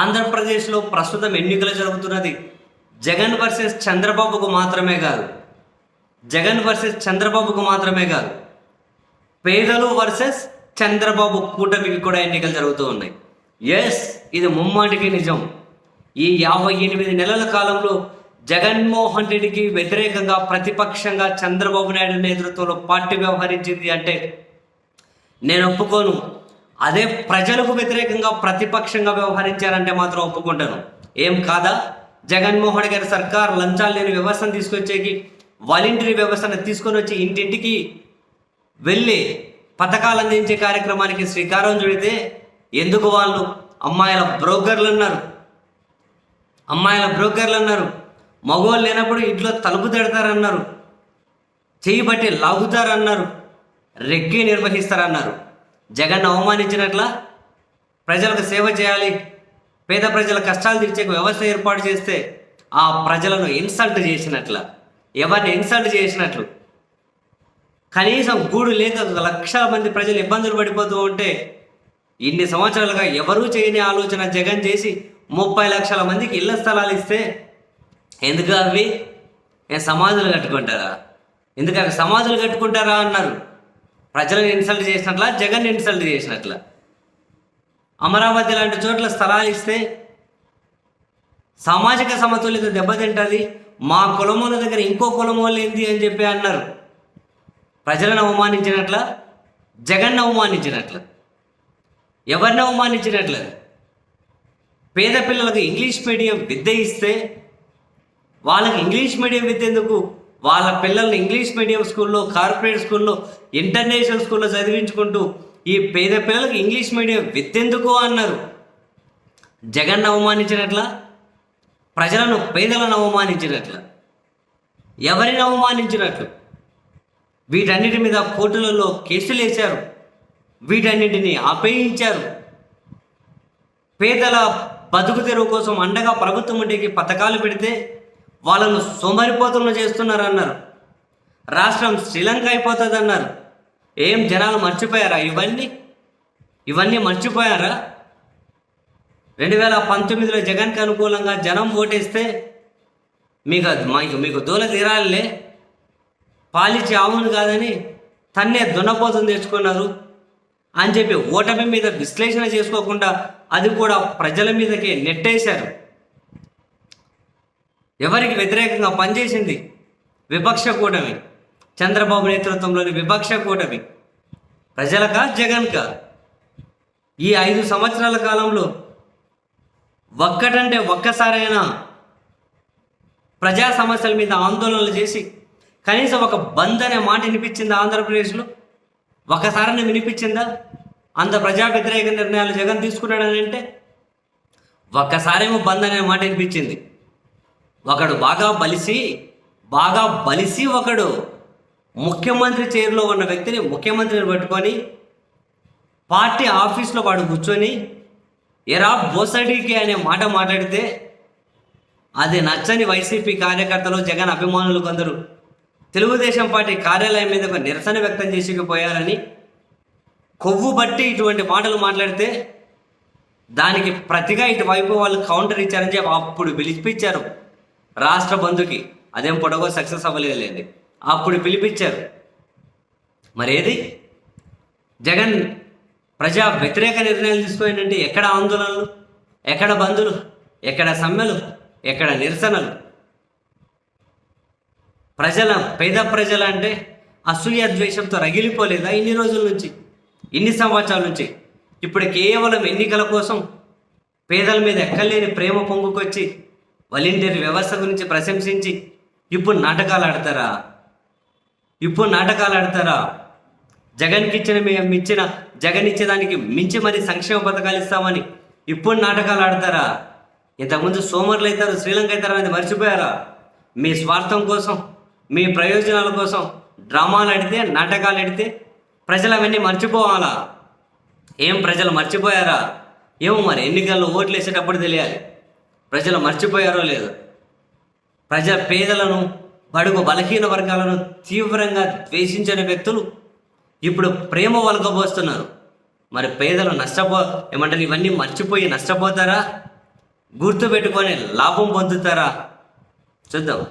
ఆంధ్రప్రదేశ్లో ప్రస్తుతం ఎన్నికలు జరుగుతున్నది. జగన్ వర్సెస్ చంద్రబాబుకు మాత్రమే కాదు. జగన్ వర్సెస్ చంద్రబాబుకు మాత్రమే కాదు. పేదలు వర్సెస్ చంద్రబాబు కూటమికి కూడా ఎన్నికలు జరుగుతూ ఉన్నాయి. ఎస్ ఇది ముమ్మాటికి నిజం. ఈ యాభై ఎనిమిది నెలల కాలంలో జగన్మోహన్ రెడ్డికి వ్యతిరేకంగా ప్రతిపక్షంగా చంద్రబాబు నాయుడు నేతృత్వంలో పార్టీ వ్యవహరించింది అంటే నేను ఒప్పుకోను. అదే ప్రజలకు వ్యతిరేకంగా ప్రతిపక్షంగా వ్యవహరించారంటే మాత్రం ఒప్పుకుంటాను. ఏం కాదా? జగన్మోహన్ గారి సర్కార్ లంచాలు లేని వ్యవస్థను తీసుకొచ్చేకి వాలంటరీ వ్యవస్థను తీసుకొని వచ్చి ఇంటింటికి వెళ్ళి పథకాలు అందించే కార్యక్రమానికి శ్రీకారం చుడితే ఎందుకు వాళ్ళు అమ్మాయిల బ్రోకర్లు అన్నారు? అమ్మాయిల బ్రోకర్లు అన్నారు. మగవాళ్ళు లేనప్పుడు ఇంట్లో తలుపు తిడతారన్నారు. చేయి బట్టి లాగుతారన్నారు. రెగ్గి నిర్వహిస్తారన్నారు. జగన్ అవమానించినట్ల ప్రజలకు సేవ చేయాలి. పేద ప్రజల కష్టాలు తీర్చే వ్యవస్థ ఏర్పాటు చేస్తే ఆ ప్రజలను ఇన్సల్ట్ చేసినట్ల ఎవరిని ఇన్సల్ట్ చేసినట్లు? కనీసం గూడు లేక ఒక లక్షల మంది ప్రజలు ఇబ్బందులు పడిపోతూ ఉంటే ఇన్ని సంవత్సరాలుగా ఎవరూ చేయని ఆలోచన జగన్ చేసి ముప్పై లక్షల మందికి ఇళ్ళ స్థలాలు ఇస్తే ఎందుకు అవి? సమాధులు కట్టుకుంటారా? ఎందుకు అవి సమాధులు కట్టుకుంటారా అన్నారు. ప్రజలను ఇన్సల్ట్ చేసినట్ల జగన్ ఇన్సల్ట్ చేసినట్ల. అమరావతి లాంటి చోట్ల స్థలాలు ఇస్తే సామాజిక సమతుల్యత దెబ్బతింటుంది. మా కులముల దగ్గర ఇంకో కులమోలు ఏంది అని చెప్పి అన్నారు. ప్రజలను అవమానించినట్ల జగన్ అవమానించినట్లు. ఎవరిని అవమానించినట్లు? పేద పిల్లలకు ఇంగ్లీష్ మీడియం విద్య ఇస్తే వాళ్ళకి ఇంగ్లీష్ మీడియం విద్య ఎందుకు? వాళ్ళ పిల్లల్ని ఇంగ్లీష్ మీడియం స్కూల్లో కార్పొరేట్ స్కూల్లో ఇంటర్నేషనల్ స్కూల్లో చదివించుకుంటూ ఈ పేద పిల్లలకు ఇంగ్లీష్ మీడియం విత్తెందుకు అన్నారు. జగన్ అవమానించినట్ల? ప్రజలను పేదలను అవమానించినట్ల? ఎవరిని అవమానించినట్లు? వీటన్నిటి మీద కోర్టులలో కేసులు వేశారు. వీటన్నిటిని ఆపేయించారు. పేదల బతుకు తెరువు కోసం అండగా ప్రభుత్వం వంటికి పథకాలు పెడితే వాళ్ళను సోమరిపోతులను చేస్తున్నారు అన్నారు రాష్ట్రం శ్రీలంక అయిపోతుంది అన్నారు ఏం జనాలు మర్చిపోయారా? ఇవన్నీ? ఇవన్నీ మర్చిపోయారా? రెండు వేల పంతొమ్మిదిలో జగన్కి అనుకూలంగా జనం ఓటేస్తే మీకు మీకు మీకు దూల తీరాలే. పాలిచ్చే ఆవును కాదని తన్నే దున్నపోతుని తెచ్చుకున్నారు. అని చెప్పి ఓటమి మీద విశ్లేషణ చేసుకోకుండా అది కూడా ప్రజల మీదకి నెట్టేశారు. ఎవరికి వ్యతిరేకంగా పనిచేసింది? విపక్ష కూటమి. చంద్రబాబు నేతృత్వంలోని విపక్ష కూటమి. ప్రజలకా జగన్కా? ఈ ఐదు సంవత్సరాల కాలంలో ఒక్కటంటే ఒక్కసారైనా ప్రజా సమస్యల మీద ఆందోళనలు చేసి కనీసం ఒక బంద్ అనే మాట వినిపించిందా ఆంధ్రప్రదేశ్లో? ఒకసారైనా వినిపించిందా? అంత ప్రజా వ్యతిరేక నిర్ణయాలు జగన్ తీసుకున్నాడని అంటే ఒక్కసారేమో బంద్ అనే మాట వినిపించింది. ఒకడు బాగా బలిసి బాగా బలిసి ఒకడు ముఖ్యమంత్రి చైర్లో ఉన్న వ్యక్తిని ముఖ్యమంత్రిని పట్టుకొని పార్టీ ఆఫీస్లో వాడు కూర్చొని ఎరా బోసడికి అనే మాట మాట్లాడితే అది నచ్చని వైసీపీ కార్యకర్తలు జగన్ అభిమానులు కొందరు తెలుగుదేశం పార్టీ కార్యాలయం మీద ఒక నిరసన వ్యక్తం చేసుకుపోయారని కొవ్వు బట్టి ఇటువంటి మాటలు మాట్లాడితే దానికి ప్రతిగా ఇటువైపు వాళ్ళు కౌంటర్ ఇచ్చారని చెప్పి అప్పుడు పిలిపించారు. రాష్ట్ర బంధుకి అదేం పొడగో సక్సెస్ అవ్వలేదులేండి. అప్పుడు పిలిపించారు. మరేది? జగన్ ప్రజా వ్యతిరేక నిర్ణయాలు తీసుకోవాలంటే ఎక్కడ ఆందోళనలు? ఎక్కడ బంధులు? ఎక్కడ సమ్మెలు? ఎక్కడ నిరసనలు? ప్రజల పేద ప్రజల అంటే అసూయ ద్వేషంతో రగిలిపోలేదా ఇన్ని రోజుల నుంచి? ఇన్ని సంవత్సరాల నుంచి? ఇప్పుడు కేవలం ఎన్నికల కోసం పేదల మీద ఎక్కలేని ప్రేమ పొంగుకొచ్చి వాలంటీర్ వ్యవస్థ గురించి ప్రశంసించి ఇప్పుడు నాటకాలు ఆడతారా? ఇప్పుడు నాటకాలు ఆడతారా? జగన్కి ఇచ్చిన మేము ఇచ్చిన జగన్ ఇచ్చేదానికి మించి మరి సంక్షేమ పథకాలు ఇస్తామని ఇప్పుడు నాటకాలు ఆడతారా? ఇంతకుముందు సోమరులు అవుతారు శ్రీలంక అవుతారు అనేది మర్చిపోయారా? మీ స్వార్థం కోసం మీ ప్రయోజనాల కోసం డ్రామాలు ఆడితే నాటకాలు ఆడితే ప్రజలు అవన్నీ మర్చిపోవాలా? ఏం ప్రజలు మర్చిపోయారా? ఏమో మరి ఎన్నికల్లో ఓట్లు వేసేటప్పుడు తెలియాలి. ప్రజలు మర్చిపోయారో లేదో. ప్రజ పేదలను బడుగు బలహీన వర్గాలను తీవ్రంగా ద్వేషించిన వ్యక్తులు ఇప్పుడు ప్రేమ వలకబోస్తున్నారు మరి పేదలు నష్టపో ఏమంటారు ఇవన్నీ మర్చిపోయి నష్టపోతారా? గుర్తుపెట్టుకొని లాభం పొందుతారా? చూద్దాం.